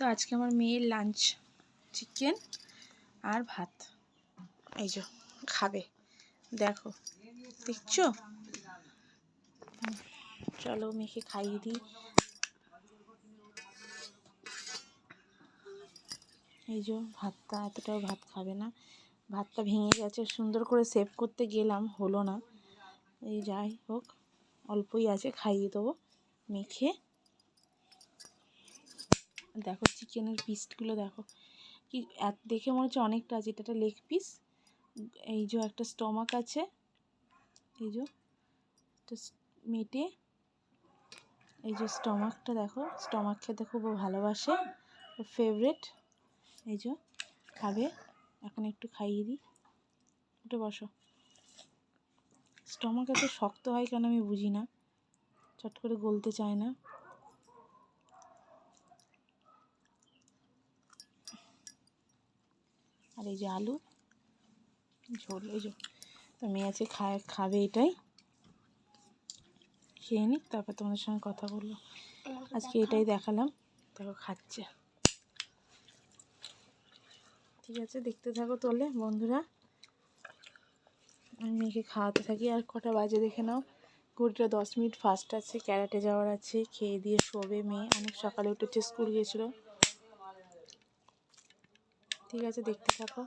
তো আজকে আমার মেয়ের লাঞ্চ চিকেন আর ভাত। এই যে, খাবে। দেখো, দেখছ? চলো মেয়েকে খাইয়ে দিই। এই যে, ভাতটা এতটাও ভাত খাবে না। ভাতটা ভেঙে গেছে, সুন্দর করে সেভ করতে গেলাম, হলো না। এই যাই হোক, অল্পই আছে, খাইয়ে দেবো মেখে। দেখো চিকেনের পিসগুলো দেখো। কি দেখে মনে হচ্ছে অনেকটা আছে, এটা একটা লেগ পিস এই যে একটা স্টমাক আছে। এই যে একটা মেটে। এই যে স্টমাকটা দেখো স্টমাক খেতে খুব ভালোবাসে। ফেভারেট এই যে খাবে, এখন একটু খাইয়ে দিই। উঠে বসো। স্টমাক এত শক্ত হয় কেন আমি বুঝি না। চট করে গলতে চায় না। আর এই যে আলু ঝোল এই যে তো মেয়ে আছে খায় খাবে এটাই। খেয়ে নিক তারপর তোমাদের সঙ্গে কথা বলব। আজকে এটাই দেখালাম দেখো খাচ্ছে। ঠিক আছে দেখতে থাকো তোলে বন্ধুরা। আমি মেয়েকে খাওয়াতে থাকি আর কটা বাজে দেখে নাও। ঘড়িটা দশ মিনিট ফার্স্ট আছে ক্যারাটে যাওয়ার আছে খেয়ে দিয়ে শোবে মেয়ে। অনেক সকালে উঠেছে স্কুল গিয়েছিল। ঠিক আছে দেখতে থাকো।